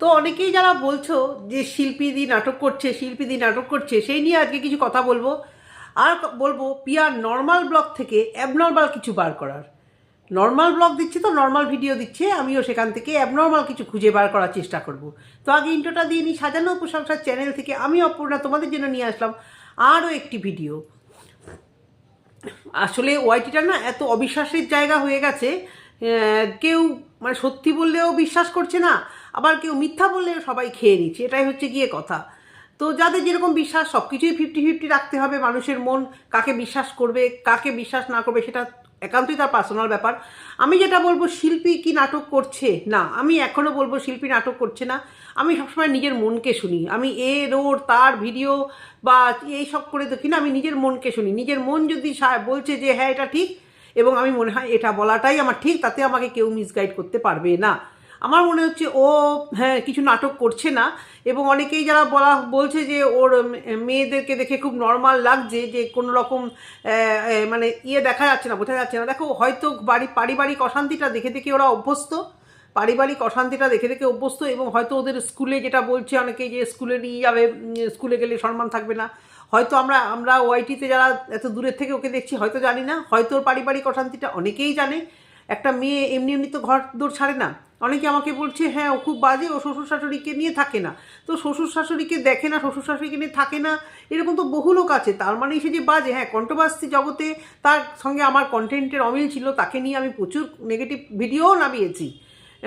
তো অনেকেই যারা বলছো যে শিল্পী দি নাটক করছে, শিল্পী দি নাটক করছে, সেই নিয়ে আজকে কিছু কথা বলব। আর বলব, পিয়ার নর্মাল ব্লগ থেকে অ্যাবনর্মাল কিছু বার করার। নর্মাল ব্লগ দিচ্ছে তো নর্মাল ভিডিও দিচ্ছে, আমিও সেখান থেকে অ্যাবনর্মাল কিছু খুঁজে বার করার চেষ্টা করব। তো আগে ইন্টোটা দিয়ে নিই, সাজানো প্রশংসার চ্যানেল থেকে আমি অপূর্ণা তোমাদের জন্য নিয়ে আসলাম আরও একটি ভিডিও। আসলে ওয়াইটিটা না এত অবিশ্বাসের জায়গা হয়ে গেছে কেউ মানে সত্যি বললেও বিশ্বাস করছে না আবার কেউ মিথ্যা বললে সবাই খেয়ে নিচ্ছে, এটাই হচ্ছে গিয়ে কথা। তো যাদের যেরকম বিশ্বাস সব কিছুই ফিফটি ফিফটি রাখতে হবে, মানুষের মন কাকে বিশ্বাস করবে, কাকে বিশ্বাস না করবে, সেটা একান্তই তার পার্সোনাল ব্যাপার। আমি যেটা বলব, শিল্পী কি নাটক করছে? না, আমি এখনও বলব, শিল্পী নাটক করছে না। আমি সবসময় নিজের মনকে শুনি। আমি এ রোড তার ভিডিও বা এই সব করে দেখি না, আমি নিজের মনকে শুনি। নিজের মন যদি বলছে যে হ্যাঁ এটা ঠিক, এবং আমি মনে হয় এটা বলাটাই আমার ঠিক, তাতে আমাকে কেউ মিসগাইড করতে পারবে না। আমার মনে হচ্ছে ও হ্যাঁ কিছু নাটক করছে না। এবং অনেকেই যারা বলা, বলছে যে ওর মেয়েদেরকে দেখে খুব নর্মাল লাগছে যে কোনো রকম মানে ইয়ে দেখা যাচ্ছে না, বোঝা যাচ্ছে না। দেখো, হয়তো বাড়ি, পারিবারিক অশান্তিটা দেখে দেখে ওরা অভ্যস্ত। পারিবারিক অশান্তিটা দেখে দেখে অভ্যস্ত এবং হয়তো ওদের স্কুলে যেটা বলছে অনেকে যে স্কুলে নিয়ে যাবে, স্কুলে গেলে সম্মান থাকবে না। হয়তো আমরা আমরা ওয়াইটিতে যারা এত দূরের থেকে ওকে দেখছি, হয়তো জানি না। হয়তো ওর পারিবারিক অশান্তিটা অনেকেই জানে। একটা মেয়ে এমনি এমনি তো ঘর দৌড় ছাড়ে না। অনেকে আমাকে বলছে হ্যাঁ ও খুব বাজে, ও শ্বশুর শাশুড়িকে নিয়ে থাকে না। তো শ্বশুর শাশুড়িকে দেখে না শ্বশুর শাশুড়িকে নিয়ে থাকে না, এরকম তো বহু লোক আছে। তার মানে সে যে বাজে হ্যাঁ কন্ট্রোভার্সি জগতে তার সঙ্গে আমার কন্টেন্টের অমিল ছিল, তাকে নিয়ে আমি প্রচুর নেগেটিভ ভিডিও নামিয়েছি।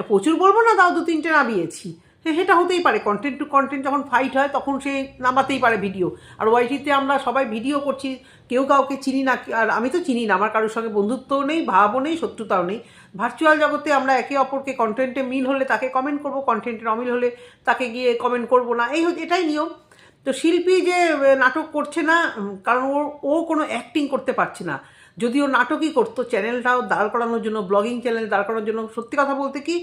প্রচুর বলব না, তাও দু তিনটে নামিয়েছি। সেটা হতেই পারে। কন্টেন্ট টু কন্টেন্ট যখন ফাইট হয়, তখন সে নামাতেই পারে ভিডিও আর ওয়াইটিতে আমরা সবাই ভিডিও করছি, কেউ কাউকে চিনি না, আর আমি তো চিনি না, আমার কারোর সঙ্গে বন্ধুত্বও নেই, ভাবও নেই, শত্রুতাও নেই। ভার্চুয়াল জগতে আমরা একে অপরকে কন্টেন্টে মিল হলে তাকে কমেন্ট করব কন্টেন্টের অমিল হলে তাকে গিয়ে কমেন্ট করব না। এই এটাই নিয়ম। তো শিল্পী যে নাটক করছে না কারণ ওর, ও কোনো অ্যাক্টিং করতে পারছে না। যদি ও নাটকই করতো, চ্যানেলটাও দাঁড় করানোর জন্য, ব্লগিং চ্যানেল দাঁড় করানোর জন্য। সত্যি কথা বলতে কি,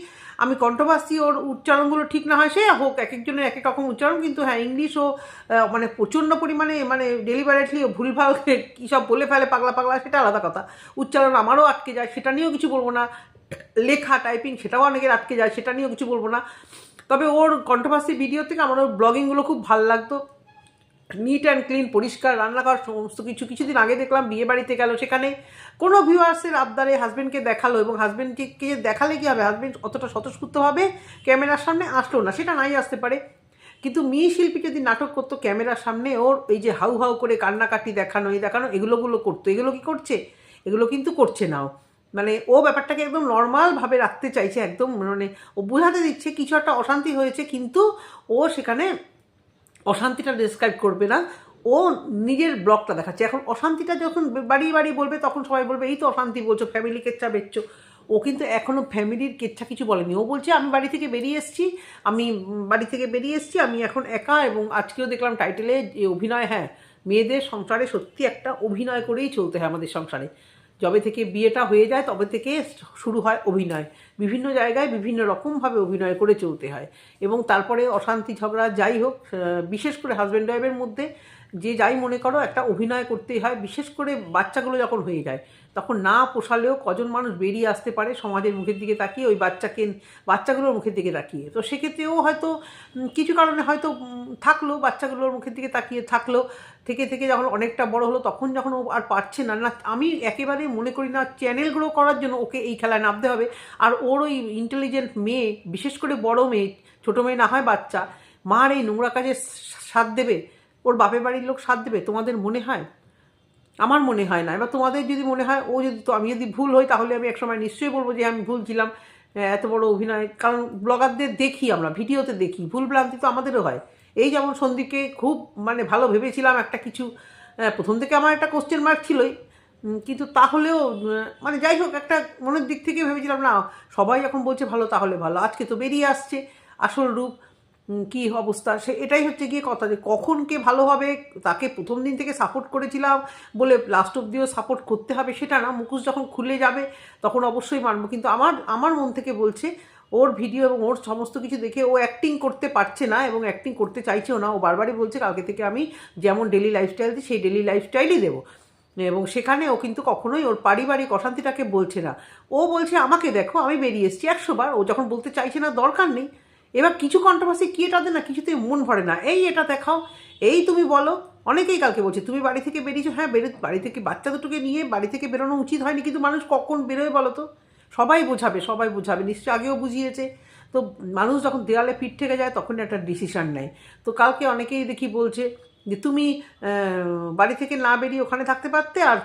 আমি কণ্ঠবাসী ওর উচ্চারণগুলো ঠিক না হয়, সে হোক এক একজনের এক এক রকম উচ্চারণ, কিন্তু হ্যাঁ ইংলিশ ও মানে প্রচণ্ড পরিমাণে মানে ডেলিভারেটলি ভুলভাল কী সব বলে ফেলে, পাগলা পাগলা, সেটা আলাদা কথা। উচ্চারণ আমারও আটকে যায়, সেটা নিয়েও কিছু বলব না। লেখা টাইপিং সেটাও অনেকের আটকে যায়, সেটা নিয়েও কিছু বলব না। তবে ওর কণ্ঠভাষী ভিডিও থেকে আমার ওর ব্লগিংগুলো খুব ভালো লাগতো। নিট অ্যান্ড ক্লিন পরিষ্কার রান্নাঘর, সমস্ত কিছু। কিছুদিন আগে দেখলাম বিয়ে বাড়িতে গেল, সেখানে কোনো ভিউয়ার্সের আবদারে হাজব্যান্ডকে দেখাল এবং হাজব্যান্ডকে দেখালে কী হবে? হাজব্যান্ড অতটা স্বতঃস্ফূর্তভাবে ক্যামেরার সামনে আসলো না, সেটা নাই আসতে পারে। কিন্তু মেয়ে শিল্পী যদি নাটক করতো ক্যামেরার সামনে, ওর এই যে হাউ হাউ করে কান্নাকাটি দেখানো, এই দেখানো এগুলোগুলো করতো। এগুলো কি করছে? এগুলো কিন্তু করছে না ও। মানে ও ব্যাপারটাকে একদম নর্মালভাবে রাখতে চাইছে, একদম মানে ও বোঝাতে দিচ্ছে, কিছু একটা অশান্তি হয়েছে, কিন্তু ও সেখানে অশান্তিটা ডিসক্রাইব করবে না। ও নিজের ব্লগটা দেখাচ্ছে। এখন অশান্তিটা যখন বাড়ি বাড়ি বলবে, তখন সবাই বলবে, এই তো অশান্তি বলছো ফ্যামিলি কেচ্ছা বেচছো। ও কিন্তু এখনও ফ্যামিলির কেচ্ছা কিছু বলেনি। ও বলছে, আমি বাড়ি থেকে বেরিয়ে এসেছি, আমি বাড়ি থেকে বেরিয়ে এসেছি, আমি এখন একা এবং আজকেও দেখলাম টাইটেলে যে অভিনয় হ্যাঁ মেয়েদের সংসারে সত্যি একটা অভিনয় করেই চলতে হয় আমাদের সংসারে। যবে থেকে বিয়েটা হয়ে যায় তবে থেকে শুরু হয় অভিনয়। বিভিন্ন জায়গায় বিভিন্ন রকমভাবে অভিনয় করে চলতে হয়। এবং তারপরে অশান্তি, ঝগড়া, যাই হোক বিশেষ করে হাজব্যান্ড ওয়াইফের মধ্যে যে যাই মনে করো একটা অভিনয় করতেই হয়, বিশেষ করে বাচ্চাগুলো যখন হয়ে যায় তখন না পোষালেও কজন মানুষ বেরিয়ে আসতে পারে সমাজের মুখের দিকে তাকিয়ে, ওই বাচ্চাকে, বাচ্চাগুলোর মুখের দিকে তাকিয়ে। তো সেক্ষেত্রেও হয়তো কিছু কারণে হয়তো থাকল, বাচ্চাগুলোর মুখের দিকে তাকিয়ে থাকল। থেকে থেকে যখন অনেকটা বড় হলো, তখন যখন ও আর পারছে না। না, আমি একেবারে মনে করি না, চ্যানেল গ্রো করার জন্য ওকে এই খেলায় নামতে হবে। আর ওর ওই ইন্টেলিজেন্ট মেয়ে, বিশেষ করে বড় মেয়ে, ছোটো মেয়ে না হয় বাচ্চা, মার এই নোংরা কাজে সাথ দেবে, ওর বাপের বাড়ির লোক সাথ দেবে, তোমাদের মনে হয়? আমার মনে হয় না। এবার তোমাদের যদি মনে হয়, ও যদি তো আমি যদি ভুল হই, তাহলে আমি একসময় নিশ্চয়ই বলব যে আমি ভুল ছিলাম এত বড় অভিনয়। কারণ ব্লগারদের দেখি আমরা, ভিডিওতে দেখি, ভুল ভ্রান্তি তো আমাদেরও হয়। এই যেমন সন্দীপকে খুব মানে ভালো ভেবেছিলাম একটা কিছু প্রথম থেকে আমার একটা কোশ্চেন মার্ক ছিলই। কিন্তু তাহলেও মানে যাই হোক, একটা মনের দিক থেকে ভেবেছিলাম, না, সবাই যখন বলছে ভালো, তাহলে ভালো। আজকে তো বেরিয়ে আসছে আসল রূপ। কি অবস্থা? সে এটাই হচ্ছে গিয়ে কথা যে কখন কে ভালো হবে, তাকে প্রথম দিন থেকে সাপোর্ট করেছিলাম বলে লাস্ট অব্দিও সাপোর্ট করতে হবে সেটা না। মুখোশ যখন খুলে যাবে, তখন অবশ্যই মানবো। কিন্তু আমার আমার মন থেকে বলছে, ওর ভিডিও এবং ওর সমস্ত কিছু দেখে ও অ্যাক্টিং করতে পারছে না এবং অ্যাক্টিং করতে চাইছেও না। ও বারবারই বলছে, কালকে থেকে আমি যেমন ডেলি লাইফস্টাইল দিই, সেই ডেলি লাইফস্টাইলই দেবো। এবং সেখানে ও কিন্তু কখনোই ওর পারিবারিক অশান্তিটাকে বলছে না। ও বলছে, আমাকে দেখো, আমি বেরিয়ে এসেছি একশোবার ও যখন বলতে চাইছে না, দরকার নেই। এবার কিছু কন্ট্রোভার্সি কি এটাতে? না কিছুতেই মন ভরে না। এই এটা দেখাও। এই তুমি বলো। অনেকেই কালকে বলছে, তুমি বাড়ি থেকে বেরিয়েছো? হ্যাঁ বেরো, বাড়ি থেকে বাচ্চা দুটোকে নিয়ে বাড়ি থেকে বেরোনো উচিত হয়নি, কিন্তু মানুষ কখন বেরোয় বলো তো? সবাই বোঝাবে সবাই বোঝাবে। নিশ্চয়ই আগেও বুঝিয়েছে। তো মানুষ যখন দেওয়ালে পিঠ থেকে যায় তখন একটা ডিসিশান নেয়। তো কালকে অনেকেই দেখি বলছে যে, তুমি বাড়ি থেকে না বেরিয়ে ওখানে থাকতে পারতে? আর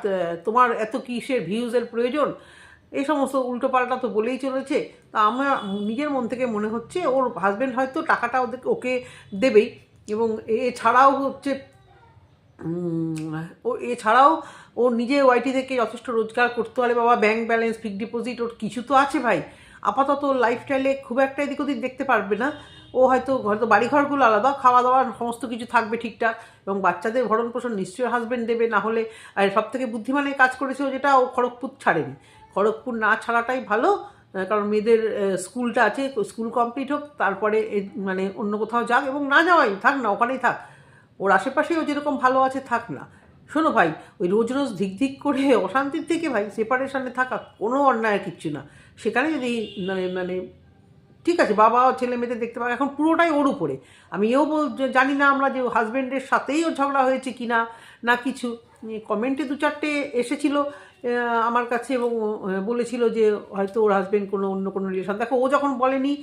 তোমার এত কিসের ভিউজের প্রয়োজন? এই সমস্ত উল্টোপাল্টা তো বলেই চলেছে। তা আমার নিজের মন থেকে মনে হচ্ছে ওর হাজব্যান্ড হয়তো টাকাটা ওদেরকে ওকে দেবেই। এবং এছাড়াও হচ্ছে ও এছাড়াও ও নিজে ওয়াইটি থেকে যথেষ্ট রোজগার করতে পারে। বাবা ব্যাংক ব্যালেন্স ফিক্সড ডিপোজিট ওর কিছু তো আছে ভাই। আপাতত লাইফস্টাইলে খুব একটা এদিক ওদিক দেখতে পারবে না। ও হয়তো হয়তো বাড়িঘরগুলো আলাদা খাওয়া দাওয়া সমস্ত কিছু থাকবে ঠিকঠাক। এবং বাচ্চাদের ভরণ পোষণ নিশ্চয়ই হাজব্যান্ড দেবে, না হলে, আর সব থেকে বুদ্ধিমানের কাজ করেছে ও যেটা, ও খড়গপুর ছাড়েনি। খড়গপুর না ছাড়াটাই ভালো কারণ মেয়েদের স্কুলটা আছে, স্কুল কমপ্লিট হোক, তারপরে মানে অন্য কোথাও যাক এবং না যাওয়াই, থাক না, ওখানেই থাক। ওর আশেপাশেও যেরকম ভালো আছে, থাক না। শোনো ভাই, ওই রোজ রোজ ধিক ধিক করে অশান্তির থেকে ভাই সেপারেশনে থাকা কোনো অন্যায় কিচ্ছু না। সেখানে যদি মানে মানে ঠিক আছে, বাবা ও ছেলে মেয়েদের দেখতে পাবে, এখন পুরোটাই ওর উপরে। আমি এও বল জানি না আমরা যে হাজব্যান্ডের সাথেই ওর ঝগড়া হয়েছে কি না না কিছু। কমেন্টে দু চারটে এসেছিল। আমার কাছে এবং বলেছিল যে হয়তো ওর হাজব্যান্ড কোনো অন্য কোনো রিলেশন দেখো, ও যখন বলেনি,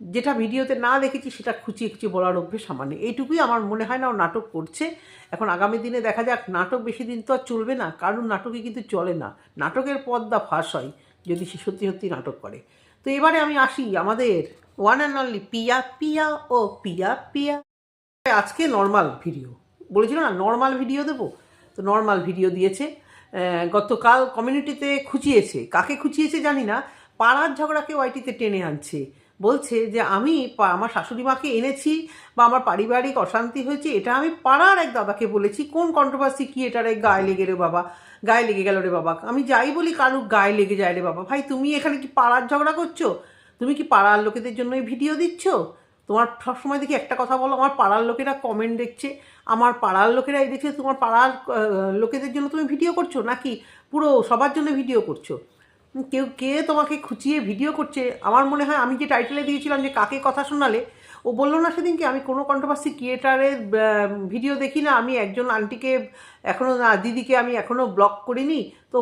যেটা ভিডিওতে না দেখেছি, সেটা খুঁচিয়ে খুঁচিয়ে বলার অভ্যেস আমার নেই। এইটুকুই আমার মনে হয় না ও নাটক করছে। এখন আগামী দিনে দেখা যাক, নাটক বেশি দিন তো আর চলবে না। কারণ নাটকে কিন্তু চলে না। নাটকের পদ্মা ফাঁস হয়, যদি সে সত্যি সত্যি নাটক করে। তো এবারে আমি আসি আমাদের one and only Piya Piya ও পিয়া পিয়া। আজকে নর্মাল ভিডিও বলেছিল না নর্মাল ভিডিও দেবো? তো নর্মাল ভিডিও দিয়েছে। গতকাল কমিউনিটিতে খুঁচিয়েছে। কাকে খুঁচিয়েছে জানি না। পাড়ার ঝগড়াকে ওয়াইটিতে টেনে আনছে। বলছে যে, আমি আমার শাশুড়ি মাকে এনেছি বা আমার পারিবারিক অশান্তি হয়েছে, এটা আমি পাড়ার এক দাদাকে বলেছি। কোন কন্ট্রোভার্সি কি এটার এক গায়ে লেগে রে বাবা? গায়ে লেগে গেল রে বাবা। আমি যাই বলি কারু গায়ে লেগে যায় রে বাবা। ভাই, তুমি এখানে কি পাড়ার ঝগড়া করছ? তুমি কি পাড়ার লোকেদের জন্য ভিডিও দিচ্ছ? তোমার সবসময় দেখি একটা কথা বলো, আমার পাড়ার লোকেরা কমেন্ট দেখছে। আমার পাড়ার লোকেরা এই দেখছে তোমার পাড়ার লোকেদের জন্য তুমি ভিডিও করছ নাকি? পুরো সবার জন্য ভিডিও করছ। কেউ, কে তোমাকে খুঁচিয়ে ভিডিও করছে? আমার মনে হয় আমি যে টাইটেলে দিয়েছিলাম যে কাকে কথা শোনালে, ও বলল না সেদিনকে, আমি কোনো কন্ট্রোভার্সি ক্রিয়েটারের ভিডিও দেখি না, আমি একজন আন্টিকে এখনও দিদিকে আমি এখনও ব্লক করিনি। তো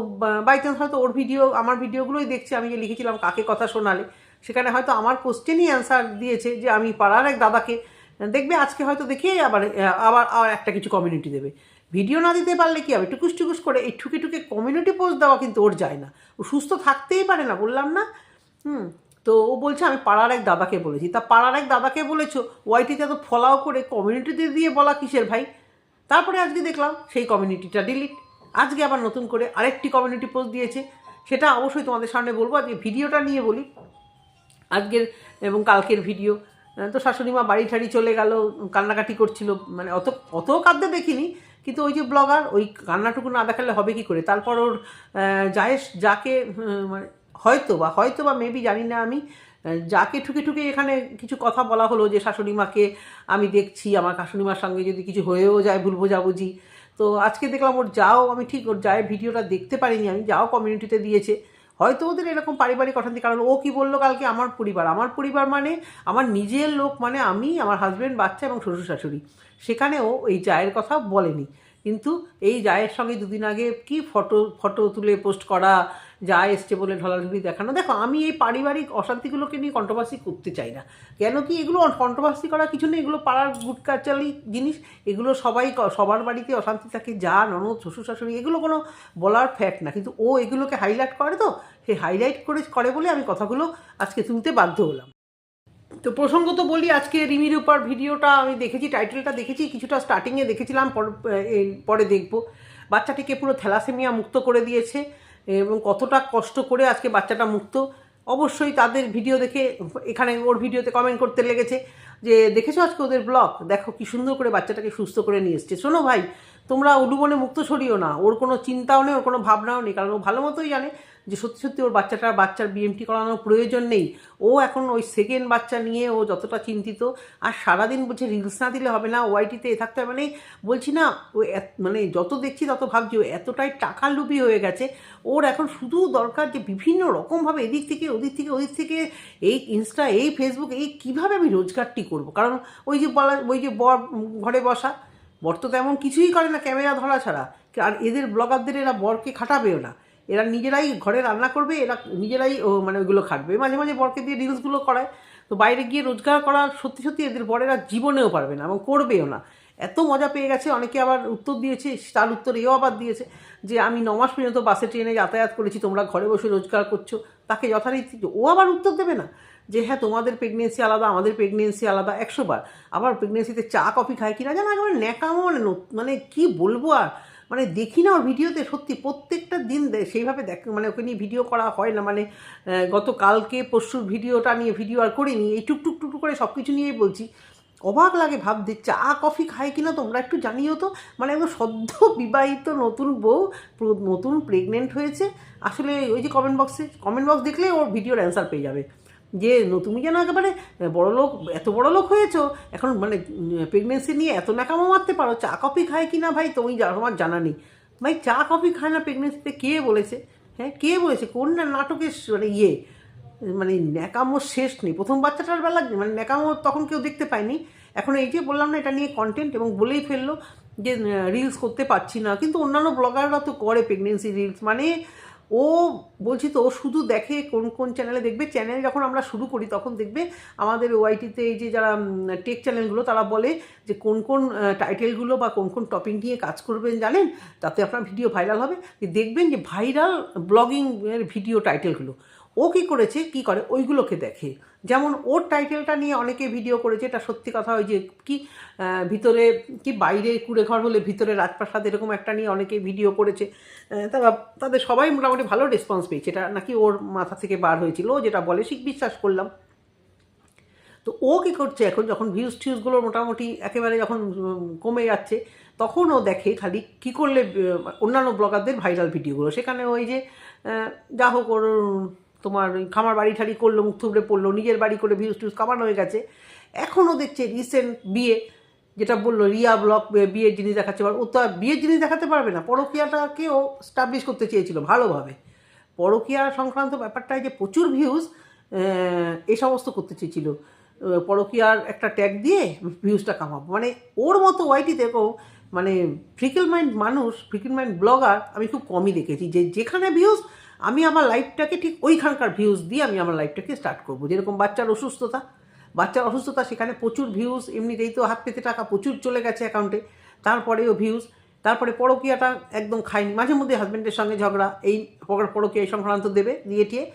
বাই চান্স হয়তো ওর ভিডিও আমার ভিডিওগুলোই দেখছি, আমি যে লিখেছিলাম কাকে কথা শোনালে। সেখানে হয়তো আমার কোশ্চেনই অ্যান্সার দিয়েছে যে আমি পাড়ার এক দাদাকে দেখবে আজকে হয়তো দেখে আবার আবার আবার একটা কিছু কমিউনিটি দেবে। ভিডিও না দিতে পারলে কি হবে? টুকুস টুকুস করে এই ঠুকে ঠুকে কমিউনিটি পোস্ট দেওয়া কিন্তু ওর যায় না। ও সুস্থ থাকতেই পারে না, বললাম না। হুম, তো ও বলছে, আমি পাড়ার এক দাদাকে বলেছি। তা পাড়ার এক দাদাকে বলেছ? ওয়াইটিতে এত ফলাও করে কমিউনিটিতে দিয়ে বলা কিসের ভাই? তারপরে আজকে দেখলাম সেই কমিউনিটিটা ডিলিট আজকে আবার নতুন করে আরেকটি কমিউনিটি পোস্ট দিয়েছে। সেটা অবশ্যই তোমাদের সামনে বলব। আজকে ভিডিওটা নিয়ে বলি। আজকের এবং কালকের ভিডিও তো শাশুড়ি মা বাড়ি ঠাড়ি চলে গেল, কান্নাকাটি করছিল মানে অত অত কাঁদতে দেখিনি, কিন্তু ওই যে ব্লগার, ওই কান্নাটুকু না দেখালে হবে কি করে? তারপর ওর জায়েশ যাকে মানে হয়তো বা হয়তো বা মেবি জানি না আমি যাকে ঠুকে ঠুকে এখানে কিছু কথা বলা হলো যে শাশুড়ি মাকে আমি দেখছি, আমার শাশুড়ি মার সঙ্গে যদি কিছু হয়েও যায় ভুল বোঝাবুঝি। তো আজকে দেখলাম ওর যাও, আমি ঠিক ওর যায় ভিডিওটা দেখতে পারিনি আমি, যাও কমিউনিটিতে দিয়েছে। হয়তো ওদের এরকম পারিবারিক অশান্তি, কারণ ও কি বলল কালকে? আমার পরিবার। আমার পরিবার মানে আমার নিজের লোক মানে আমি, আমার হাজব্যান্ড বাচ্চা এবং শ্বশুর শাশুড়ি। সেখানেও এই জায়ের কথা বলেনি। কিন্তু এই জায়ের সঙ্গে দুদিন আগে কি ফটো ফটো তুলে পোস্ট করা যা এসছে বলে ঢলাঢলি দেখানো। দেখো, আমি এই পারিবারিক অশান্তিগুলোকে নিয়ে কন্ট্রোভার্সি করতে চাই না। কেন কি এগুলো কন্ট্রোভার্সি করা কিছু নেই, এগুলো পাড়ার গুটকাচালি জিনিস। এগুলো সবাই সবার বাড়িতে অশান্তি থাকে, যা ননদ, শ্বশুর, শাশুড়ি, এগুলো কোনো বলার ফ্যাক্ট না। কিন্তু ও এগুলোকে হাইলাইট করে তো সেই হাইলাইট করে করে বলে আমি কথাগুলো আজকে তুলতে বাধ্য হলাম। তো প্রসঙ্গত বলি, আজকে রিমির উপর ভিডিওটা আমি দেখেছি, টাইটেলটা দেখেছি, কিছুটা স্টার্টিংয়ে দেখেছিলাম পরে দেখব। বাচ্চাটিকে পুরো থ্যালাসেমিয়া মুক্ত করে দিয়েছে। এবং কতটা কষ্ট করে আজকে বাচ্চাটা মুক্ত, অবশ্যই তাদের ভিডিও দেখে, এখানে ওর ভিডিওতে কমেন্ট করতে লেগেছে যে, দেখেছ আজকে ওদের ব্লগ দেখো কি সুন্দর করে বাচ্চাটাকে সুস্থ করে নিয়ে এসছে। শোনো ভাই, তোমরা উডুবনে মুক্ত ছড়িও না। ওর কোনো চিন্তাও নেই, ওর কোনো ভাবনাও নেই, কারণ ও ভালো মতোই জানে যে সত্যি সত্যি ওর বাচ্চাটা, বাচ্চার বিএমটি করানোর প্রয়োজন নেই। ও এখন ওই সেকেন্ড বাচ্চা নিয়ে ও যতটা চিন্তিত, আর সারাদিন বলছে রিলস না দিলে হবে না ওয়াইটিতে এ থাকতে হবে। মানে বলছি না, ও মানে যত দেখছি তত ভাবছি ও এতটাই টাকা লুবি হয়ে গেছে। ওর এখন শুধু দরকার যে বিভিন্ন রকমভাবে এদিক থেকে, ওদিক থেকে ওদিক থেকে এই ইনস্টা এই ফেসবুক এই কীভাবে আমি রোজগারটি করব? কারণ ওই যে বলা, ওই যে বর, ঘরে বসা, বর তো তেমন কিছুই করে না, ক্যামেরা ধরা ছাড়া। আর এদের ব্লগারদের এরা বরকে খাটাবেও না। এরা নিজেরাই ঘরে রান্না করবে, এরা নিজেরাই, ও মানে ওইগুলো খাটবে। মাঝে মাঝে বরকে দিয়ে রিলসগুলো করায়। তো বাইরে গিয়ে রোজগার করা সত্যি সত্যি এদের বরেরা জীবনেও পারবে না এবং করবেও না। এত মজা পেয়ে গেছে, অনেকে আবার উত্তর দিয়েছে, তার উত্তর এও আবার দিয়েছে যে, আমি ন মাস পর্যন্ত বাসে, ট্রেনে যাতায়াত করেছি, তোমরা ঘরে বসে রোজগার করছ। তাকে যথারীতি, ও আবার উত্তর দেবে না যে হ্যাঁ তোমাদের প্রেগনেন্সি আলাদা, আমাদের প্রেগনেন্সি আলাদা, একশো বার। আবার প্রেগনেন্সিতে চা, কফি খায় কিনা জানো একেবারে ন্যাকামো মানে মানে কি বলব আর? মানে দেখি না ওর ভিডিওতে সত্যি প্রত্যেকটা দিন সেইভাবে দেখ মানে ওকে নিয়ে ভিডিও করা হয় না। মানে আহ, গত কালকে পরশুর ভিডিওটা নিয়ে ভিডিও আর করিনি এই টুকটুক টুকটুক করে সব কিছু নিয়েই বলছি। অবাক লাগে ভাবতে চা কফি খায় কিনা তোমরা একটু জানিও তো। মানে একদম সদ্য বিবাহিত নতুন বউ নতুন প্রেগনেন্ট হয়েছে। আসলে ওই যে কমেন্ট বক্সে কমেন্ট বক্স দেখলে ওর ভিডিওর অ্যান্সার পেয়ে যাবে। যে তুমি যেন একেবারে বড় লোক, এত বড় লোক হয়েছো, এখন মানে প্রেগনেন্সি নিয়ে এত নাকামো মারতে পারো, চা কফি খায় কি না ভাই তুমি আমার জানা নেই। ভাই, চা কফি খায় না প্রেগনেন্সিতে কে বলেছে? হ্যাঁ কে বলেছে? কোন না নাটকের মানে ইয়ে মানে ন্যাকামোর শেষ নেই। প্রথম বাচ্চাটার বেলা মানে ন্যাকামো তখন কেউ দেখতে পায়নি। এখন এই যে বললাম না, এটা নিয়ে কন্টেন্ট এবং বলেই ফেলল যে রিলস করতে পারছি না। কিন্তু অন্যান্য ব্লগাররা তো করে প্রেগনেন্সি রিলস মানে ও বলছি তো, ও শুধু দেখে কোন কোন চ্যানেলে দেখবে। চ্যানেল যখন আমরা শুরু করি, তখন দেখবে আমাদের ওআইটিতে এই যে যারা টেক চ্যানেলগুলো তারা বলে যে কোন কোন টাইটেলগুলো বা কোন কোন টপিক নিয়ে কাজ করবেন জানেন, তাতে আপনার ভিডিও ভাইরাল হবে। দেখবেন যে ভাইরাল ব্লগিংয়ের ভিডিও টাইটেলগুলো ও কী করেছে? কি করে? ওইগুলোকে দেখে। যেমন ওর টাইটেলটা নিয়ে অনেকে ভিডিও করেছে, এটা সত্যি কথা ওই যে কি ভিতরে কি বাইরে কুড়ে ঘর হলে ভিতরে রাজপ্রাসাদ এরকম একটা নিয়ে অনেকে ভিডিও করেছে। তারা, তাদের সবাই মোটামুটি ভালো রেসপন্স পেয়েছে। এটা নাকি ওর মাথা থেকে বার হয়েছিল, ও যেটা বলে শিখ বিশ্বাস করলাম। তো ও কী করছে এখন, যখন ভিউজ টিউজগুলো মোটামুটি একেবারে যখন কমে যাচ্ছে, তখন ও দেখে খালি কী করলে অন্যান্য ব্লগারদের ভাইরাল ভিডিওগুলো সেখানে ওই যে যা হোক ওর তোমার খামার বাড়ি ঠাড়ি করল, মুখ থুবড়ে পড়ল, নিজের বাড়ি করে ভিউজ টিউজ কামানো হয়ে গেছে। এখনও দেখছে রিসেন্ট বিয়ে, যেটা বলল রিয়া ব্লক বিয়ের জিনিস দেখাচ্ছে ও তো আর বিয়ের জিনিস দেখাতে পারবে না। পরকীয়াটাকেও স্টাবলিশ করতে চেয়েছিল ভালোভাবে। পরকীয়া সংক্রান্ত ব্যাপারটায় যে প্রচুর ভিউজ এ সমস্ত করতে চেয়েছিল। পরকীয়ার একটা ট্যাগ দিয়ে ভিউজটা কামাবো। মানে ওর মতো ওয়াইটি দেখো মানে ফ্রিকেল মাইন্ড মানুষ ফ্রিকেল মাইন্ড ব্লগার আমি খুব কমই দেখেছি। যে যেখানে ভিউজ আমি আমার লাইফটাকে ঠিক ওইখানকার ভিউজ দিয়ে আমি আমার লাইফটাকে স্টার্ট করব। যেরকম বাচ্চার অসুস্থতা বাচ্চার অসুস্থতা, সেখানে প্রচুর ভিউজ এমনিতেই তো হাত পেতে টাকা প্রচুর চলে গেছে অ্যাকাউন্টে তারপরেও ভিউজ তারপরে পরকীয়াটা একদম খায়নি মাঝে মধ্যে হাজব্যান্ডের সঙ্গে ঝগড়া, এই পর- পরকীয়া এই সংক্রান্ত দেবে, দিয়ে টিয়ে,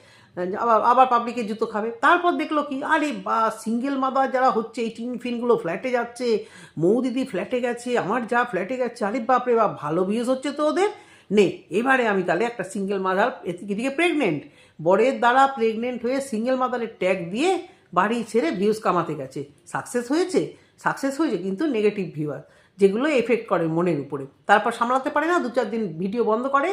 আবার আবার পাবলিকের জুতো খাবে। তারপর দেখল কি, আরে বা সিঙ্গেল মাদার যারা হচ্ছে, এই টিন ফিনগুলো ফ্ল্যাটে যাচ্ছে, মৌ দিদি ফ্ল্যাটে গেছে, আমার যা ফ্ল্যাটে গেছে, আরে বাপরে বাপ, ভালো ভিউজ হচ্ছে তো ওদের। নে এবারে আমি তাহলে একটা সিঙ্গেল মাদার এদিকে প্রেগনেন্ট বরের দ্বারা প্রেগনেন্ট হয়ে সিঙ্গেল মাদারের ট্যাগ দিয়ে বাড়ি ছেড়ে ভিউজ কামাতে গেছে। সাকসেস হয়েছে সাকসেস হয়েছে কিন্তু নেগেটিভ ভিউয়ার যেগুলো এফেক্ট করে মনের উপরে। তারপর সামলাতে পারে না দু চার দিন ভিডিও বন্ধ করে।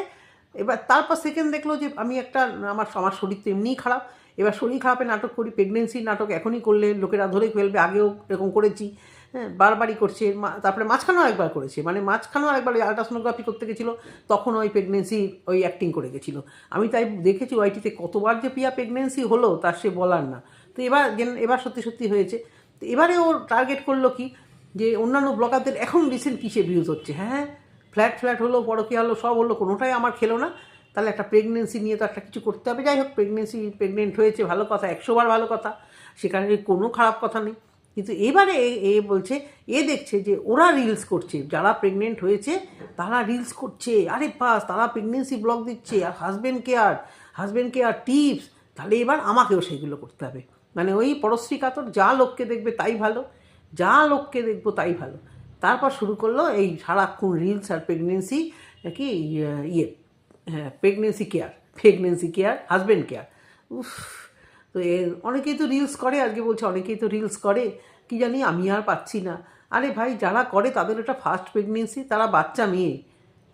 এবার তারপর সেকেন্ড দেখল যে আমি একটা, আমার আমার শরীর তো এমনিই খারাপ। এবার শরীর খারাপে নাটক করি প্রেগনেন্সির নাটক এখনই করলে, লোকেরা ধরে ফেলবে, আগেও এরকম করেছি। হ্যাঁ বারবারই করছে। তারপরে মাঝখানেও একবার করেছে। মানে মাঝখানেও একবার ওই আলট্রাসোনোগ্রাফি করতে গেছিল, তখন ওই প্রেগনেন্সি ওই অ্যাক্টিং করে গেছিল। আমি তাই দেখেছি ওইটিতে কতবার যে পিয়া প্রেগনেন্সি হলো তার সে বলার না। তো এবার এবার সত্যি সত্যি হয়েছে। তো এবারে ও টার্গেট করল কি, যে অন্যান্য ব্লগারদের এখন রিসেন্ট কিসে ভিউজ হচ্ছে? হ্যাঁ ফ্ল্যাট ফ্ল্যাট হলো কি হলো, সব হলো, কোনোটাই আমার খেলো না। তাহলে একটা প্রেগনেন্সি নিয়ে তো একটা কিছু করতে হবে। যাই হোক প্রেগনেন্সি প্রেগনেন্ট হয়েছে, ভালো কথা একশোবার ভালো কথা। সেখানে কোনো খারাপ কথা নেই। কিন্তু এবারে এ- বলছে, এ দেখছে যে ওরা রিলস করছে। যারা প্রেগনেন্ট হয়েছে, তারা রিলস করছে। আরে বাস, তারা প্রেগনেন্সি ব্লগ দিচ্ছে। আর husband care husband care tips তাহলে এবার আমাকেও সেগুলো করতে হবে। মানে ওই পরশ্রী কাতর, যা লোককে দেখবে তাই ভালো। যা লোককে দেখব তাই ভালো। তারপর শুরু করল এই সারাক্ষণ রিলস আর প্রেগনেন্সি কি ইয়ে- ইয়ে হ্যাঁ pregnancy care pregnancy care husband care উফ তো এ, অনেকেই তো রিলস করে, আজকে বলছে অনেকেই তো রিলস করে, কি জানি আমি আর পাচ্ছি না। আরে ভাই, যারা করে তাদের এটা ফার্স্ট প্রেগনেন্সি তারা বাচ্চা মেয়ে।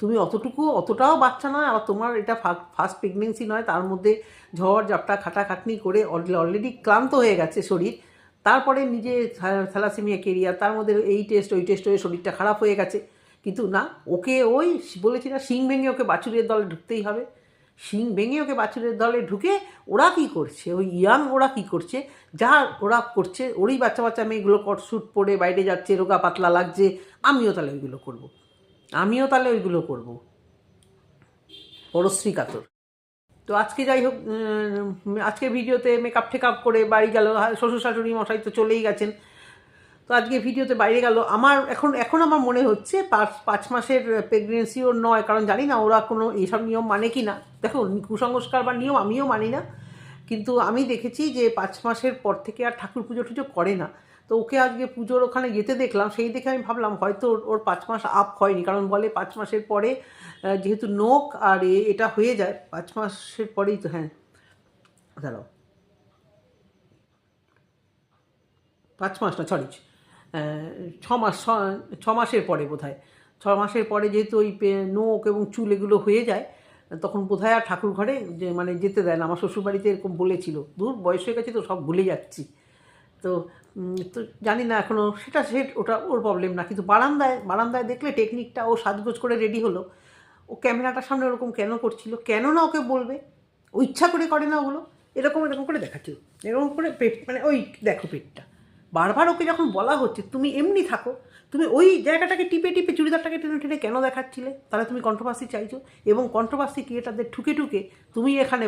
তুমি অতটুকু, অতটাও বাচ্চা নয়, আর তোমার এটা ফার্স্ট প্রেগনেন্সি নয়, তার মধ্যে ঝড়, ঝাপটা, খাটাখাটনি করে অলরেডি ক্লান্ত হয়ে গেছে শরীর। তারপরে নিজে থ্যালাসেমিয়া কেরিয়ার, তার মধ্যে এই টেস্ট ওই টেস্ট হয়ে শরীরটা খারাপ হয়ে গেছে। কিন্তু না, ওকে ওই বলেছি না, শিং ভেঙে ওকে বাছুরের দলে ঢুকতেই হবে। শিং ভেঙে ওকে বাছুরের দলে ঢুকে ওরা কি করছে? ওই ইয়াং ওরা কি করছে? যা ওরা করছে, ওরই বাচ্চা বাচ্চা মেয়েগুলো কটস্যুট পরে বাইরে যাচ্ছে, রোগা পাতলা লাগছে, আমিও তাহলে ওইগুলো করব। আমিও তাহলে ওইগুলো করব। পরশ্রী কাতর। তো আজকে যাই হোক আজকে ভিডিওতে মেকআপ টেকআপ করে বাড়ি গেল শ্বশুর শাশুড়ি মশাই তো চলেই গেছেন। তো আজকে ভিডিওতে বাইরে গেল। আমার এখন এখন আমার মনে হচ্ছে পাঁচ পাঁচ মাসের প্রেগনেন্সি ওর নয়, কারণ জানি না ওরা কোনো এইসব নিয়ম মানে কি না। দেখো, কুসংস্কার বা নিয়ম আমিও মানি না, কিন্তু আমি দেখেছি যে পাঁচ মাসের পর থেকে আর ঠাকুর পুজো টুজো করে না। তো ওকে আজকে পুজোর ওখানে যেতে দেখলাম, সেই দেখে আমি ভাবলাম হয়তো ওর- পাঁচ মাস আপ হয়নি, কারণ বলে পাঁচ মাসের পরে যেহেতু নোক আর এটা হয়ে যায়, পাঁচ মাসের পরেই তো হ্যাঁ। দাঁড়াও। পাঁচ মাস না সরি ছ মাস, ছ- ছ মাসের পরে বোধ হয় ছ মাসের পরে যেহেতু ওই নোক এবং চুল এগুলো হয়ে যায়, তখন বোধহয় আর ঠাকুর ঘরে যে মানে যেতে দেয় না। আমার শ্বশুরবাড়িতে এরকম বলেছিল দূর বয়স হয়ে গেছে তো, সব ভুলে যাচ্ছি। তো তো জানি না এখনও সেটা, সে, ওটা ওর প্রবলেম না। কিন্তু বারান্দায় বারান্দায় দেখলে টেকনিকটা ও সাজগোজ করে রেডি হলো। ও ক্যামেরাটার সামনে ওরকম কেন করছিল? কেন না ওকে বলবে? ও ইচ্ছা করে করে না ওগুলো? এরকম এরকম করে দেখাচ্ছিল। এরকম করে পেট মানে ওই, দেখো পেটটা। বারবার ওকে যখন বলা হচ্ছে, তুমি এমনি থাকো, তুমি ওই জায়গাটাকে টিপে টিপে চুড়িদারটাকে টেনে টেনে কেন দেখাচ্ছিলে? তাহলে তুমি কন্ট্রোভার্সি চাইছো এবং কন্ট্রোভার্সি ক্রিয়েটারদের ঠুকে ঠুকে তুমি এখানে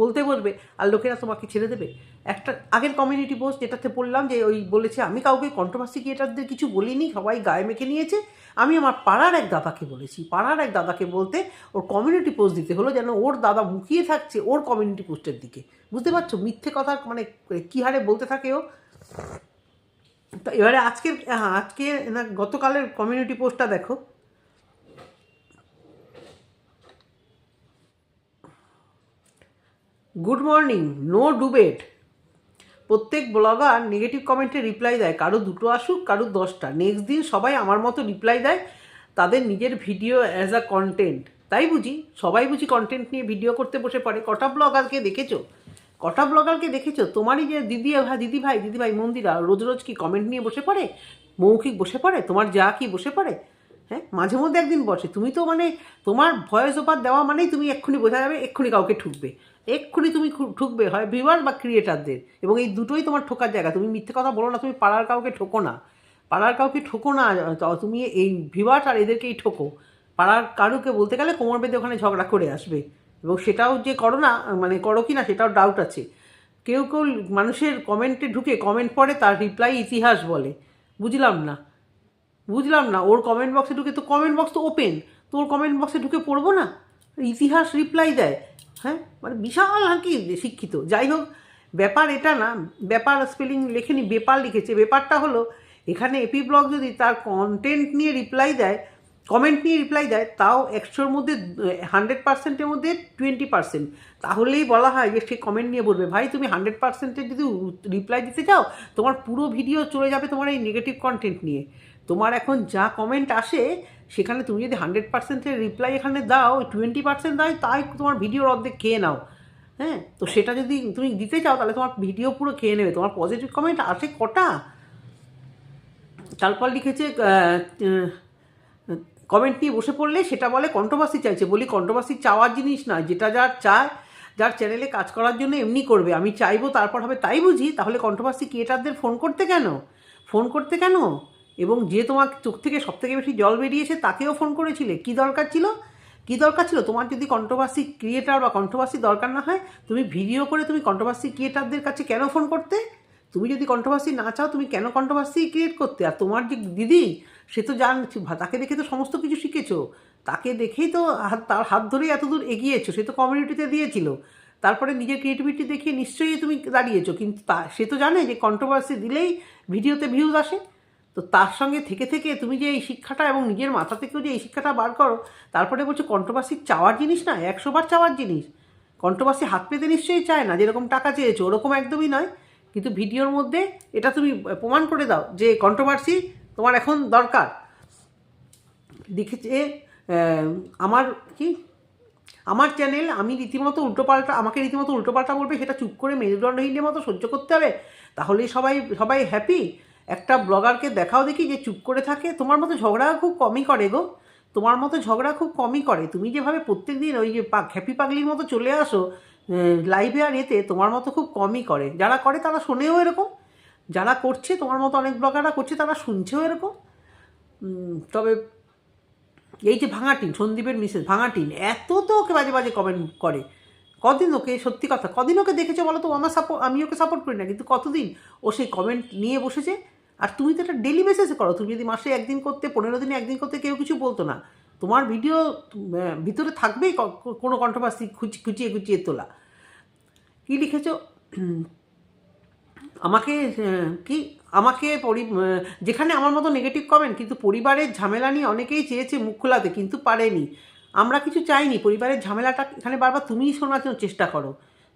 বলতে বলবে আর লোকেরা তোমাকে ছেড়ে দেবে। একটা আগের কমিউনিটি পোস্ট যেটাতে বললাম যে ওই বলেছে, আমি কাউকে কন্ট্রোভার্সি ক্রিয়েটারদের কিছু বলিনি, সবাই গায়ে মেখে নিয়েছে। আমি আমার পাড়ার এক দাদাকে বলেছি, পাড়ার এক দাদাকে বলতে ওর কমিউনিটি পোস্ট দিতে হলো যেন ওর দাদা মুখিয়ে থাকছে ওর কমিউনিটি পোস্টের দিকে। বুঝতে পারছ? মিথ্যে কথা মানে কী হারে বলতে থাকে ও? তো এবারে আজকের হ্যাঁ আজকে না, গতকালের কমিউনিটি পোস্টটা দেখো। গুড মর্নিং নো ডুবেট প্রত্যেক ব্লগার নেগেটিভ কমেন্টে রিপ্লাই দেয়, কারও দুটো আসুক, কারও দশটা। নেক্সট দিন সবাই আমার মতো রিপ্লাই দেয়, তাদের নিজের ভিডিও অ্যাজ আ কন্টেন্ট তাই বুঝি? সবাই বুঝি কন্টেন্ট নিয়ে ভিডিও করতে বসে পড়ে। কটা ব্লগারকে দেখেছ? কটা ব্লগারকে দেখেছ? তোমারই যে দিদি ভাই দিদি ভাই দিদি ভাই মন্দিরা রোজ রোজ কি কমেন্ট নিয়ে বসে পড়ে? মৌখিক বসে পড়ে? তোমার যা কি বসে পড়ে? হ্যাঁ মাঝে মধ্যে একদিন বসে। তুমি তো মানে তোমার ভয়েস ওপার দেওয়া মানেই তুমি এক্ষুনি বোঝা যাবে এক্ষুনি কাউকে ঠুকবে। এক্ষুনি তুমি ঠুকবে, হয় ভিউয়ার বা ক্রিয়েটারদের এবং এই দুটোই তোমার ঠোকার জায়গা। তুমি মিথ্যে কথা বলো না, তুমি পাড়ার কাউকে ঠোকো না। পাড়ার কাউকে ঠোকো না তুমি এই ভিউয়ার্স আর এদেরকেই ঠোকো। পাড়ার কারুকে বলতে গেলে কোমর বেঁধে ওখানে ঝগড়া করে আসবে। এবং সেটাও যে করো না মানে করো কি না, সেটাও ডাউট আছে। কেউ কেউ মানুষের কমেন্টে ঢুকে কমেন্ট পড়ে, তার রিপ্লাই ইতিহাস বলে। বুঝলাম না। বুঝলাম না, ওর কমেন্ট বক্সে ঢুকে তো কমেন্ট বক্স তো ওপেন তো ওর কমেন্ট বক্সে ঢুকে পড়ব না? ইতিহাস রিপ্লাই দেয়। হ্যাঁ? মানে বিশাল আর কি শিক্ষিত। যাই হোক, ব্যাপার এটা না, ব্যাপার স্পেলিং লেখেনি বেপার লিখেছে। ব্যাপারটা হলো, এখানে এপি ব্লগ যদি তার কন্টেন্ট নিয়ে রিপ্লাই দেয় কমেন্ট নিয়ে রিপ্লাই দেয়, তাও একশোর মধ্যে হান্ড্রেড পার্সেন্টের মধ্যে টোয়েন্টি পার্সেন্ট তাহলেই বলা হয় যে, সে কমেন্ট নিয়ে বলবে, ভাই, তুমি হান্ড্রেড পার্সেন্টের যদি রিপ্লাই দিতে চাও, তোমার পুরো ভিডিও চলে যাবে তোমার এই নেগেটিভ কন্টেন্ট নিয়ে। তোমার এখন যা কমেন্ট আসে, সেখানে তুমি যদি হান্ড্রেড পার্সেন্টের রিপ্লাই এখানে দাও টোয়েন্টি পার্সেন্ট দাও, তাই তোমার ভিডিওর অর্ধেক খেয়ে নাও। হ্যাঁ? তো সেটা যদি তুমি দিতে চাও, তাহলে তোমার ভিডিও পুরো খেয়ে নেবে। তোমার পজিটিভ কমেন্ট আসে কটা? তারপর লিখেছে কমেন্ট নিয়ে বসে পড়লে সেটা বলে কন্ট্রোভার্সি চাইছে। বলি কন্ট্রোভার্সি চাওয়ার জিনিস না, যেটা যার চায়, যার চ্যানেলে কাজ করার জন্য এমনি করবে। আমি চাইব তারপর হবে তাই বুঝি, তাহলে কন্ট্রোভার্সি ক্রিয়েটারদের ফোন করতে কেন? ফোন করতে কেন? এবং যে তোমার চোখ থেকে সব থেকে বেশি জল বেরিয়েছে, তাকেও ফোন করেছিলে? কি দরকার ছিল? কি দরকার ছিল? তোমার যদি কন্ট্রোভার্সি ক্রিয়েটার বা কন্ট্রোভার্সি দরকার না হয়, তুমি ভিডিও করে তুমি কন্ট্রোভার্সি ক্রিয়েটারদের কাছে কেন ফোন করতে? তুমি যদি কন্ট্রোভার্সি না চাও, তুমি কেন কন্ট্রোভার্সি ক্রিয়েট করতে? আর তোমার যে দিদি সে তো জান তাকে দেখে তো সমস্ত কিছু শিখেছো। তাকে দেখেই তো তার হাত ধরেই এত দূর এগিয়েছো, সে তো কমিউনিটিতে দিয়েছিল। তারপরে নিজের ক্রিয়েটিভিটি দেখিয়ে নিশ্চয়ই তুমি দাঁড়িয়েছো, কিন্তু তা, সে তো জানে যে কন্ট্রোভার্সি দিলেই ভিডিওতে ভিউজ আসে। তো তার সঙ্গে থেকে থেকে তুমি যে এই শিক্ষাটা এবং নিজের মাথা থেকেও যে এই শিক্ষাটা বার করো, তারপরে বলছো কন্ট্রোভার্সি চাওয়ার জিনিস না একশোবার চাওয়ার জিনিস। কন্ট্রোভার্সি হাত পেতে নিশ্চয়ই চায় না, যেরকম টাকা চেয়েছো, ওরকম একদমই নয়। কিন্তু ভিডিওর মধ্যে এটা তুমি প্রমাণ করে দাও যে কন্ট্রোভার্সি তোমার এখন দরকার। আহ, আমার কি? আমার চ্যানেল আমি রীতিমতো উল্টোপাল্টা আমাকে রীতিমতো উল্টোপাল্টা বলবে সেটা চুপ করে মেরুদণ্ডহীনের মতো সহ্য করতে হবে। তাহলেই সবাই সবাই হ্যাপি একটা ব্লগারকে দেখাও দেখি যে চুপ করে থাকে। তোমার মতো ঝগড়া খুব কমই করে গো। তোমার মতো ঝগড়া খুব কমই করে। তুমি যেভাবে প্রত্যেক দিন ওই যে হ্যাপি পাগলির মতো চলে আসো লাইভে আর এতে তোমার মতো খুব কমই করে। যারা করে তারা শোনেও এরকম। যারা করছে, তোমার মতো অনেক ব্লগাররা করছে, তারা শুনছেও এরকম। তবে এই যে ভাঙাটিন সন্দীপের মিসেস ভাঙাটিন এত তো ওকে বাজে বাজে কমেন্ট করে। কদিন ওকে, সত্যি কথা, কদিন ওকে দেখেছ বলো তো আমার সাপোর্ট আমি ওকে সাপোর্ট করি না, কিন্তু কতদিন ও সেই কমেন্ট নিয়ে বসেছে? আর তুমি তো এটা ডেলি বেসিসে করো, তুমি যদি মাসে একদিন করতে, পনেরো দিনে একদিন করতে কেউ কিছু বলতো না, তোমার ভিডিও ভিতরে থাকবেই কোনো কন্ট্রোভার্সি খুচিয়ে খুচিয়ে তোলা। কী লিখেছো? আমাকে কি, আমাকে পরি যেখানে আমার মতো নেগেটিভ কমেন্ট কিন্তু পরিবারের ঝামেলা নিয়ে অনেকেই চেয়েছে মুখ খোলাতে, কিন্তু পারেনি। আমরা কিছু চাইনি, পরিবারের ঝামেলাটা এখানে বারবার তুমিই শোনার জন্য চেষ্টা করো।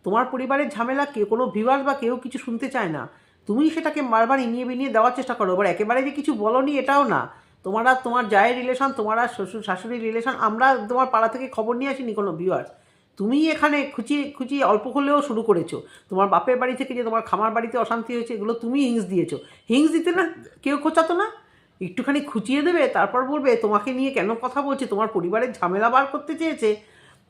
তোমার পরিবারের ঝামেলা কেউ কোনো ভিউয়ার্স বা কেউ কিছু শুনতে চায় না। তুমি সেটাকে বারবার ইনিয়ে বিনিয়ে দেওয়ার চেষ্টা করো। এবার একেবারে যে কিছু বলনি, এটাও না। তোমার তোমার জায়ের রিলেশন তোমার আর শ্বশুর শাশুড়ির রিলেশন আমরা তোমার পাড়া থেকে খবর নিয়ে আসিনি কোনো ভিউয়ার্স তুমি এখানে খুঁচিয়ে খুঁচিয়ে অল্প হলেও শুরু করেছ। তোমার বাপের বাড়ি থেকে যে তোমার খামার বাড়িতে অশান্তি হয়েছে, এগুলো তুমি হিংস দিয়েছ। হিংস দিতে না, কেউ খোঁচাতো না? একটুখানি খুঁচিয়ে দেবে, তারপর বলবে, তোমাকে নিয়ে কেন কথা বলছে? তোমার পরিবারের ঝামেলা বার করতে চেয়েছে।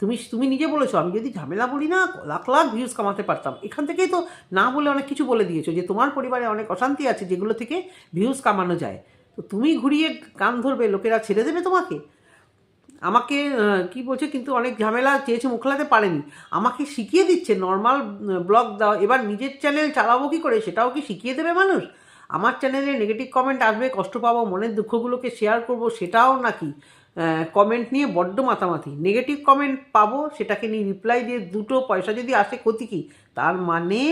তুমি তুমি নিজে বলেছ, আমি যদি ঝামেলা বলি না লাখ লাখ ভিউজ কামাতে পারতাম। এখান থেকেই তো না বলে অনেক কিছু বলে দিয়েছ, যে তোমার পরিবারে অনেক অশান্তি আছে, যেগুলো থেকে ভিউজ কামানো যায়। তো তুমি ঘুরিয়ে কান ধরবে, লোকেরা ছেড়ে দেবে তোমাকে? আমাকে কি বলছে, কিন্তু অনেক ঝামেলা চেয়েছে মুখলাতে পারেনি। আমাকে শিখিয়ে দিচ্ছে নর্মাল ব্লগ দাও এবার নিজের চ্যানেল চালাবো কি করে, সেটাও কি শিখিয়ে দেবে মানুষ? আমার চ্যানেলে নেগেটিভ কমেন্ট আসবে, কষ্ট পাবো, মনের দুঃখগুলোকে শেয়ার করব, সেটাও নাকি কমেন্ট নিয়ে বড্ড মাতামাতি। নেগেটিভ কমেন্ট পাবো, সেটাকে নিয়ে রিপ্লাই দিয়ে দুটো পয়সা যদি আসে ক্ষতি কি? তার মানে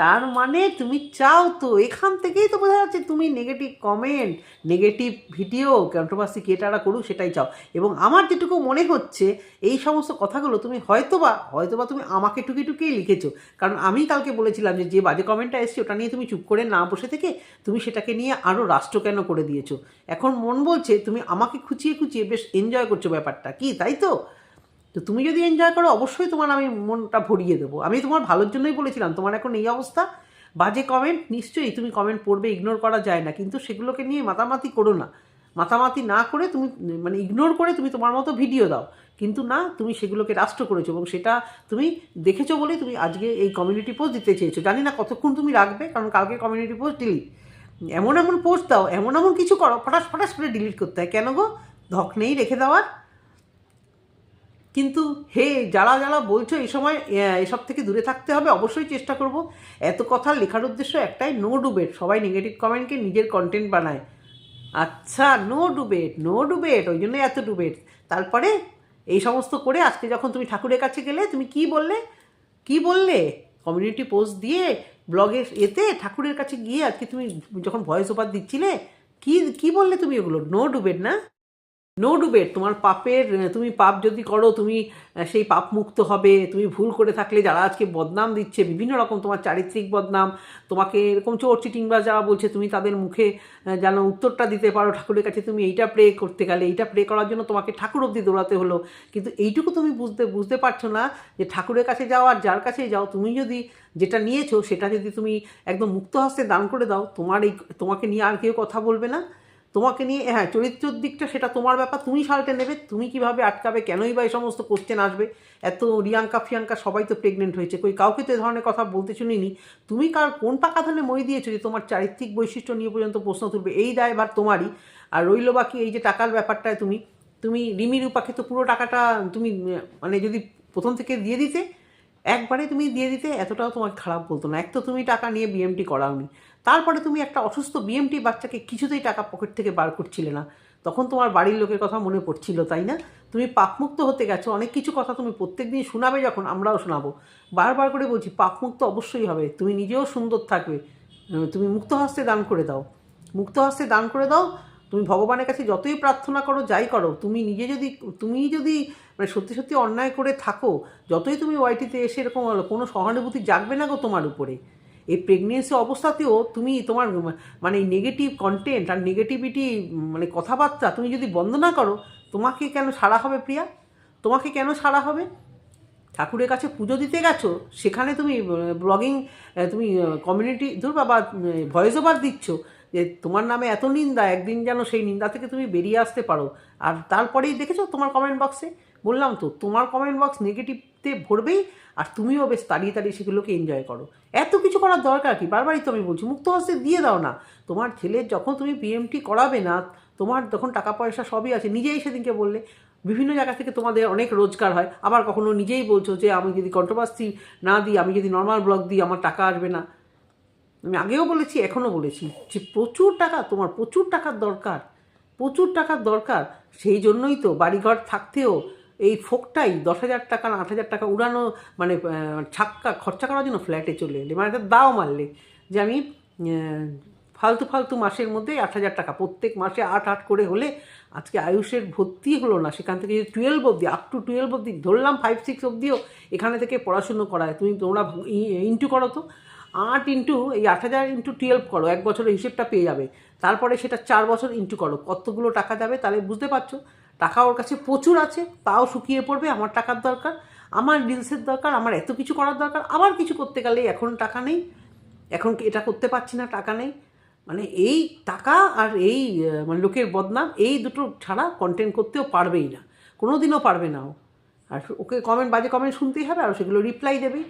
তার মানে তুমি চাও তো, এখান থেকেই তো বোঝা যাচ্ছে তুমি negative comment negative video controversy কেটারা করুক, সেটাই চাও। এবং আমার যেটুকু মনে হচ্ছে, এই সমস্ত কথাগুলো তুমি হয়তোবা হয়তোবা তুমি আমাকে টুকি টুকিয়ে লিখেছো। কারণ আমি কালকে বলেছিলাম যে যে বাজে কমেন্টটা এসছে, ওটা নিয়ে তুমি চুপ করে না বসে থেকে তুমি সেটাকে নিয়ে আরও রাষ্ট্র কেন করে দিয়েছ? এখন মন বলছে, তুমি আমাকে খুঁচিয়ে খুঁচিয়ে বেশ এনজয় করছ ব্যাপারটা। কি, তাই তো? তো তুমি যদি এনজয় করো, অবশ্যই তোমার আমি মনটা ভরিয়ে দেবো। আমি তোমার ভালোর জন্যই বলেছিলাম, তোমার এখন এই অবস্থা। বাজে কমেন্ট নিশ্চয়ই তুমি কমেন্ট পড়বে ইগনোর করা যায় না। কিন্তু সেগুলোকে নিয়ে মাতামাতি করো না। মাতামাতি না করে তুমি মানে ইগনোর করে তুমি তোমার মতো ভিডিও দাও। কিন্তু না, তুমি সেগুলোকে রাষ্ট্র করেছ এবং সেটা তুমি দেখেছ বলেই তুমি আজকে এই কমিউনিটি পোস্ট দিতে চেয়েছো। জানি না কতক্ষণ তুমি রাখবে, কারণ কালকে কমিউনিটি পোস্ট ডিলিট এমন এমন পোস্ট দাও, এমন এমন কিছু করো, ফটাস ফটাস করে ডিলিট করতে হয়। কেন গো? ধক নেই রেখে দেওয়ার। কিন্তু হে, যারা যারা বলছো এই সময় এসব থেকে দূরে থাকতে হবে, অবশ্যই চেষ্টা করব। এত কথা লেখার উদ্দেশ্য একটাই নো ডুবেট সবাই নেগেটিভ কমেন্টকে নিজের কন্টেন্ট বানায়। আচ্ছা নো ডুবেট নো ডুবেট ওই জন্য এত ডুবেট তারপরে এই সমস্ত করে আজকে যখন তুমি ঠাকুরের কাছে গেলে, তুমি কি বললে? কি বললে? কমিউনিটি পোস্ট দিয়ে ব্লগে এতে ঠাকুরের কাছে গিয়ে আজকে তুমি যখন ভয়েস ওভার দিচ্ছিলে, কি কি বললে তুমি ওগুলো? নো ডুবেট না? নো ডুবেট তোমার পাপের, তুমি পাপ যদি করো, তুমি সেই পাপ মুক্ত হবে, তুমি ভুল করে থাকলে যারা আজকে বদনাম দিচ্ছে, বিভিন্ন রকম তোমার চারিত্রিক বদনাম, তোমাকে এরকম চোর চিটিংবাজ যারা বলছে, তুমি তাদের মুখে যেন উত্তরটা দিতে পারো, ঠাকুরের কাছে তুমি এইটা প্রে করতে গেলে, এইটা প্রে করার জন্য তোমাকে ঠাকুর অবধি দৌড়াতে হলো। কিন্তু এইটুকু তুমি বুঝতে বুঝতে পারছ না যে ঠাকুরের কাছে যাও আর যার কাছেই যাও, তুমি যদি যেটা নিয়েছো, সেটা যদি তুমি একদম মুক্ত হস্তে দান করে দাও, তোমার এই, তোমাকে নিয়ে আর কেউ কথা বলবে না। তোমাকে নিয়ে হ্যাঁ চরিত্রের দিকটা সেটা তোমার ব্যাপার। তুমি সালটে নেবে, তুমি কীভাবে আটকাবে, কেনই বা এই সমস্ত কোশ্চেন আসবে? এত রিয়াঙ্কা ফিয়াঙ্কা সবাই তো প্রেগনেন্ট হয়েছে। কই, কাউকে তো এ ধরনের কথা বলতে শুনিনি। তুমি কার, কোন পাকা ধানে মই দিয়েছ যে তোমার চারিত্রিক বৈশিষ্ট্য নিয়ে পর্যন্ত প্রশ্ন তুলবে? এই দায় দায়ভার তোমারই। আর রইল বাকি এই যে টাকার ব্যাপারটায় তুমি তুমি রিমি রূপাকে তো পুরো টাকাটা তুমি মানে যদি প্রথম থেকে দিয়ে দিতে একবারে তুমি দিয়ে দিতে এতটাও তোমাকে খারাপ বলতো না। এক তো তুমি টাকা নিয়ে বিএমটি করাওনি। তারপরে তুমি একটা অসুস্থ বিএমটি বাচ্চাকে কিছুতেই টাকা পকেট থেকে বার করছিলে না। তখন তোমার বাড়ির লোকের কথা মনে পড়ছিল, তাই না? তুমি পাপমুক্ত হতে গেছো, অনেক কিছু কথা তুমি প্রত্যেক দিন শোনাবে যখন, আমরাও শোনাবো। বারবার করে বলছি, পাপমুক্ত অবশ্যই হবে, তুমি নিজেও সুন্দর থাকবে। তুমি মুক্ত হস্তে দান করে দাও। মুক্ত হস্তে দান করে দাও তুমি ভগবানের কাছে যতই প্রার্থনা করো, যাই করো, তুমি নিজে যদি, তুমি যদি মানে সত্যি সত্যি অন্যায় করে থাকো, যতই তুমি ওয়াইটিতে এসে এরকম কোনো সহানুভূতি জাগবে না গো তোমার উপরে। এই প্রেগনেন্সি অবস্থাতেও তুমি তোমার মানে নেগেটিভ কন্টেন্ট আর নেগেটিভিটি মানে কথাবার্তা তুমি যদি বন্ধ না করো, তোমাকে কেন ছাড়া হবে প্রিয়া? তোমাকে কেন ছাড়া হবে? ঠাকুরের কাছে পুজো দিতে গেছো, সেখানে তুমি ব্লগিং তুমি কমিউনিটি ধর বাবা ভয়েস ওভার দিচ্ছ যে তোমার নামে এত নিন্দা, একদিন যেন সেই নিন্দা থেকে তুমি বেরিয়ে আসতে পারো। আর তারপরেই দেখেছ তোমার কমেন্ট বক্সে বললাম তো, তোমার কমেন্ট বক্স নেগেটিভতে ভরবেই, আর তুমিও বেশ তাড়িয়ে তাড়িয়ে সেগুলোকে এনজয় করো। এত কিছু করার দরকার কি? বারবারই তো আমি বলছি, মুক্ত হস্তে দিয়ে দাও না। তোমার ছেলের যখন তুমি পিএমটি করাবে না, তোমার যখন টাকা পয়সা সবই আছে, নিজেই সেদিনকে বললে, বিভিন্ন জায়গা থেকে তোমাদের অনেক রোজগার হয়। আবার কখনো নিজেই বলছো যে, আমি যদি কন্ট্রোভার্সি না দিই, আমি যদি নর্মাল ব্লগ দিই, আমার টাকা আসবে না। আমি আগেও বলেছি, এখনও বলেছি যে প্রচুর টাকা তোমার প্রচুর টাকার দরকার, প্রচুর টাকার দরকার। সেই জন্যই তো বাড়িঘর থাকতেও এই ফোকটাই দশ হাজার টাকা আট হাজার টাকা উড়ানো মানে ছাক্কা খরচা করার জন্য ফ্ল্যাটে চলে এলে মানে একটা দাও মারলে যে আমি ফালতু ফালতু মাসের মধ্যে আট হাজার টাকা, প্রত্যেক মাসে আট আট করে হলে আজকে আয়ুষের ভর্তি হলো না, সেখান থেকে যদি টুয়েলভ অবধি আপ টু টুয়েলভ অবধি, ধরলাম ফাইভ সিক্স অবধিও এখানে থেকে পড়াশুনো করায়, তুমি তোমরা ইন্টু করো তো। আট ইন্টু এই আট হাজার ইন্টু টুয়েলভ করো, এক বছরের হিসেবটা পেয়ে যাবে। তারপরে সেটা চার বছর ইন্টু করো, কতগুলো টাকা যাবে তাহলে বুঝতে পারছ? টাকা ওর কাছে প্রচুর আছে, তাও শুকিয়ে পড়বে, আমার টাকার দরকার, আমার রিলসের দরকার, আমার এত কিছু করার দরকার, আবার কিছু করতে গেলে এখন টাকা নেই। এখন এটা করতে পারছি না, টাকা নেই। মানে এই টাকা আর এই মানে লোকের বদনাম, এই দুটো ছাড়া কন্টেন্ট করতেও পারবেই না। কোনো দিনও পারবে না ও। আর ওকে কমেন্ট বাজে কমেন্ট শুনতেই হবে, আর সেগুলো রিপ্লাই দেবে।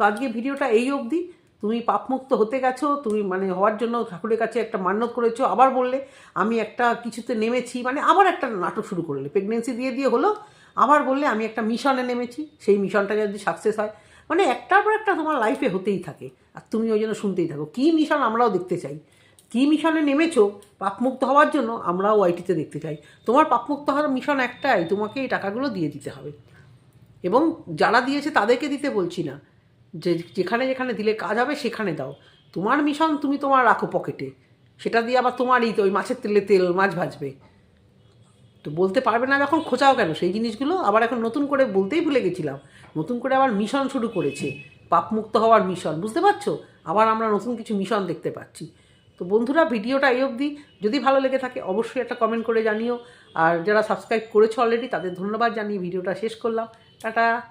তো আজকে ভিডিওটা এই অবধি। তুমি পাপমুক্ত হতে গেছো, তুমি মানে হওয়ার জন্য ঠাকুরের কাছে একটা মান্যত করেছ, আবার বললে, আমি একটা কিছুতে নেমেছি মানে আবার একটা নাটক শুরু করলে প্রেগনেন্সি দিয়ে দিয়ে হলো, আবার বললে, আমি একটা মিশনে নেমেছি, সেই মিশনটা যদি সাকসেস হয় মানে একটার পর একটা তোমার লাইফে হতেই থাকে, আর তুমি ওই জন্য শুনতেই থাকো, কী মিশন আমরাও দেখতে চাই, কী মিশনে নেমেছো, পাপমুক্ত হওয়ার জন্য আমরাও ওয়াইটিতে দেখতে চাই, তোমার পাপমুক্ত হওয়ার মিশন একটাই, তোমাকে এই টাকাগুলো দিয়ে দিতে হবে, এবং যারা দিয়েছে তাদেরকে দিতে বলছি না যে যেখানে যেখানে দিলে কাজ হবে, সেখানে দাও। তোমার মিশন তুমি তোমার রাখো পকেটে সেটা দিয়ে আবার তোমারই তো ওই মাছের তেলে তেল, মাছ ভাজবে। তো বলতে পারবে না যখন খোঁচাও কেন? সেই জিনিসগুলো আবার এখন নতুন করে বলতেই ভুলে গেছিলাম। নতুন করে আবার মিশন শুরু করেছে। পাপমুক্ত হওয়ার মিশন বুঝতে পারছ? আবার আমরা নতুন কিছু মিশন দেখতে পাচ্ছি। তো বন্ধুরা, ভিডিওটা এই অবধি। যদি ভালো লেগে থাকে, অবশ্যই একটা কমেন্ট করে জানিও। আর যারা সাবস্ক্রাইব করেছ অলরেডি তাদের ধন্যবাদ জানিয়ে ভিডিওটা শেষ করলাম। টাটা!